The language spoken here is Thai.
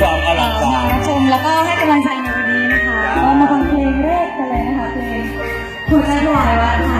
ความอลังการชมแล้วก็ให้กำลังใจในวันนี้นะคะเรามาฟังเพลงแรกกันเลยนะคะเพลงคุณแม่ถวายวัดค่ะ